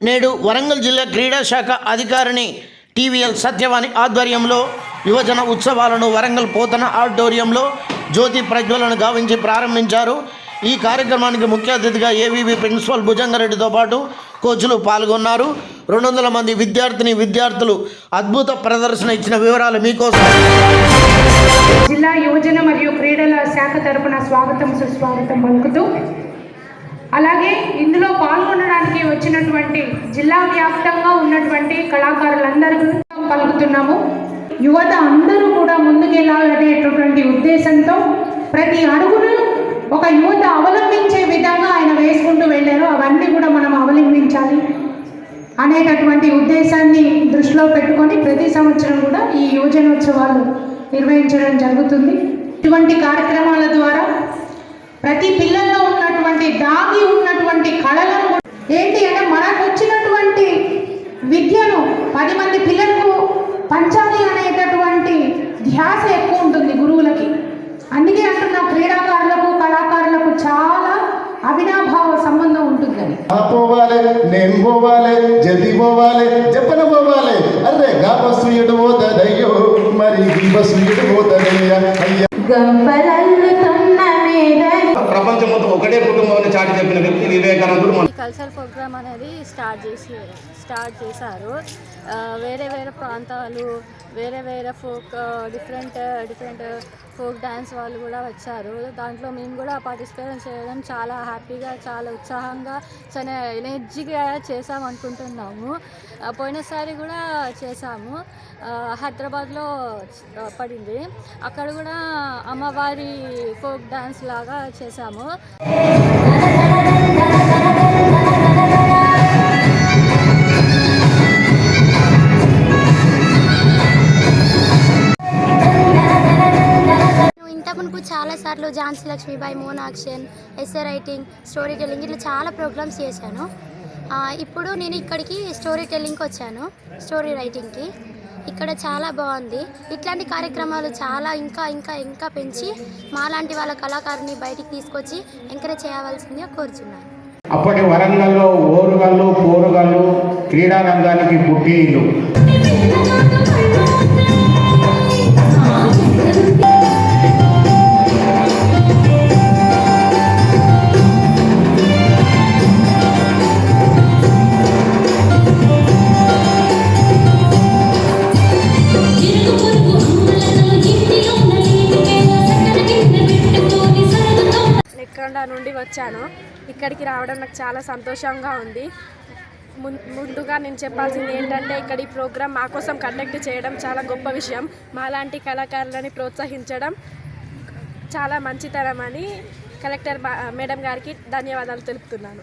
నేడు వరంగల్ జిల్లా క్రీడా శాఖ అధికారిని టీవీఎల్ సత్యవాణి ఆధ్వర్యంలో యువజన ఉత్సవాలను వరంగల్ పోతన ఆడిటోరియంలో జ్యోతి ప్రజ్వలను గావించి ప్రారంభించారు. ఈ కార్యక్రమానికి ముఖ్య అతిథిగా ఏవీవి ప్రిన్సిపల్ భుజంగారెడ్డితో పాటు కోచ్లు పాల్గొన్నారు. రెండు వందల మంది విద్యార్థిని విద్యార్థులు అద్భుత ప్రదర్శన ఇచ్చిన వివరాలు మీకోసం. జిల్లా యువజన మరియు క్రీడల శాఖ తరపున స్వాగతం సుస్వాగతం పలుకుతూ అలాగే ఇందులో పాల్గొనడానికి వచ్చినటువంటి జిల్లా వ్యాప్తంగా ఉన్నటువంటి కళాకారులందరికీ పలుకుతున్నాము. యువత అందరూ కూడా ముందుకెళ్ళాలనేటటువంటి ఉద్దేశంతో ప్రతి అడుగును ఒక యువత అవలంబించే విధంగా ఆయన వేసుకుంటూ వెళ్ళారు. అవన్నీ కూడా మనం అవలంబించాలి అనేటటువంటి ఉద్దేశాన్ని దృష్టిలో పెట్టుకొని ప్రతి సంవత్సరం కూడా ఈ యువజనోత్సవాలు నిర్వహించడం జరుగుతుంది. ఇటువంటి కార్యక్రమాల ద్వారా ప్రతి పిల్లలు ఉన్నటువంటి దాగి ఉన్నటువంటి కళలను కూడా- ఏంటి అంటే మనకు వచ్చినటువంటి విద్యను పది మంది పిల్లలకు పంచాలి అనేటటువంటి ధ్యాస ఎక్కువ ఉంటుంది గురువులకి. అందుకే అంటున్నా క్రీడాకారులకు కళాకారులకు చాలా అవినాభావ సంబంధం ఉంటుందని. ఆ పోవాలి నేను పోవాలి జల్దీ పోవాలి చెప్పన పోవాలి. అరే గా బస్సు ఎటు పోతుందయ్యో మరి ఈ బస్సు ఎటు పోతుందయ్యా అయ్యా. గంపలల్లుతున్న మీద ప్రపంచం మొత్తం ఒకటే కుటుంబం చాటి చెప్పిన వ్యక్తి వివేకానందుడు ఈ కల్చరల్ ప్రోగ్రామ్ అనేది స్టార్ట్ చేసి స్టార్ట్ చేశారు. వేరే వేరే ప్రాంతాలు వేరే వేరే folk different different folk dance వాళ్ళు కూడా వచ్చారు. దాంట్లో మేము కూడా పార్టిసిపేట్ చేయడం చాలా హ్యాపీగా చాలా ఉత్సాహంగా చాలా ఎనర్జీగా చేసాం అనుకుంటున్నాము. పోయినసారి కూడా చేసాము హైదరాబాద్లో పడింది. అక్కడ కూడా అమ్మవారి ఫోక్ డ్యాన్స్ లాగా చేశాము నేను ఇంతకుముందు చాలా సార్లు Jhansi Lakshmibai mono action essay writing story telling ఇట్లా చాలా ప్రోగ్రామ్స్ చేశాను. ఇప్పుడు నేను ఇక్కడికి స్టోరీ టెల్లింగ్కి వచ్చాను స్టోరీ రైటింగ్కి. ఇక్కడ చాలా బాగుంది. ఇట్లాంటి కార్యక్రమాలు చాలా ఇంకా ఇంకా ఇంకా పెంచి మాలాంటి వాళ్ళ కళాకారుని బయటికి తీసుకొచ్చి ఎంకరేజ్ చేయవలసిందిగా కోరుచున్నాను. అప్పటి వరంగల్లో ఓరుగల్లు పోరుగల్లు క్రీడారంగానికి పుట్టిల్లు నుండి వచ్చాను ఇక్కడికి రావడం నాకు చాలా సంతోషంగా ఉంది. ముం- ముందుగా నేను చెప్పాల్సింది ఏంటంటే ఇక్కడ ఈ ప్రోగ్రామ్ మా కోసం కండక్ట్ చేయడం చాలా గొప్ప విషయం. మాలాంటి కళాకారులని ప్రోత్సహించడం చాలా మంచితనం అని కలెక్టర్ మేడం గారికి ధన్యవాదాలు తెలుపుతున్నాను.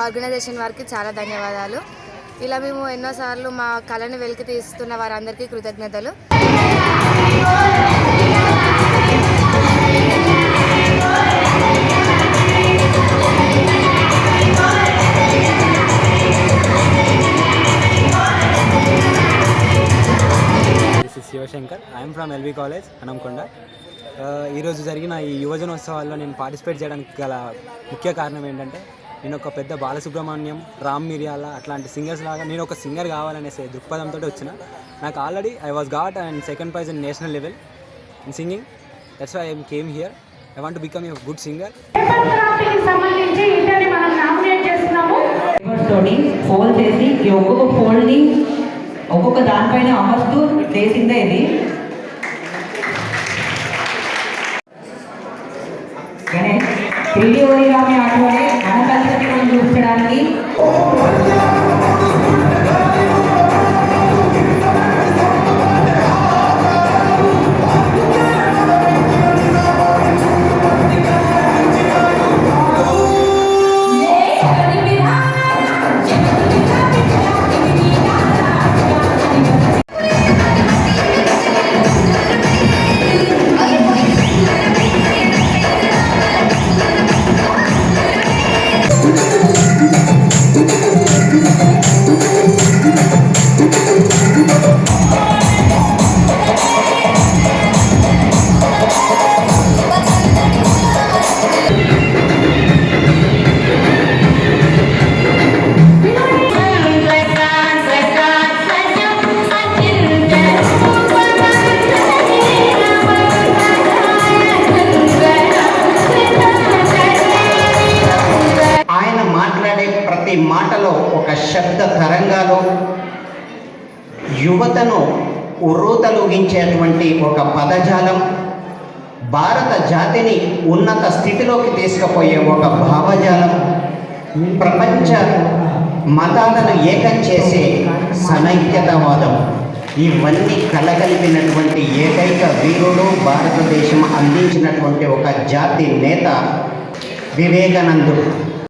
ఆర్గనైజేషన్ వారికి చాలా ధన్యవాదాలు. ఇలా మేము ఎన్నోసార్లు మా కళను వెలికి తీస్తున్న వారందరికీ కృతజ్ఞతలు. Shivashankar I'm from LV college Hanamkonda ఈరోజు జరిగిన ఈ యువజనోత్సవాల్లో నేను పార్టిసిపేట్ చేయడానికి గల ముఖ్య కారణం ఏంటంటే నేను ఒక పెద్ద బాలసుబ్రహ్మణ్యం రామ్ మిరియాల అట్లాంటి సింగర్స్ లాగా నేను ఒక సింగర్ కావాలనేసే దృక్పథంతో వచ్చిన. నాకు already I was got and second prize in national level in singing that's why I'm came here I want become a good singer paper క్రాఫ్ట్కి సంబంధించి ఇద్దరిని మనం నామినేట్ చేస్తున్నాము. తోటి ఫోల్డ్ చేసి ఈ ఒక్కొక్క ఫోల్డ్ని ఒక్కొక్క దానిపైన అమర్తూ చేసిందే ఇది. గణేష్ త్రీడీ ఓరిగామి ఆటలోనే మన కల్చర్ని మనం ప్రతి మాటలో ఒక శబ్ద తరంగాలు యువతను ఉర్రూతలూగించేటువంటి ఒక పదజాలం భారత జాతిని ఉన్నత స్థితిలోకి తీసుకుపోయే ఒక భావజాలం. ప్రపంచ మతాలను ఏకం చేసే సమైక్యతవాదం. ఇవన్నీ కలగలిపినటువంటి ఏకైక వీరుడు భారతదేశం అందించినటువంటి ఒక జాతి నేత వివేకానందుడు.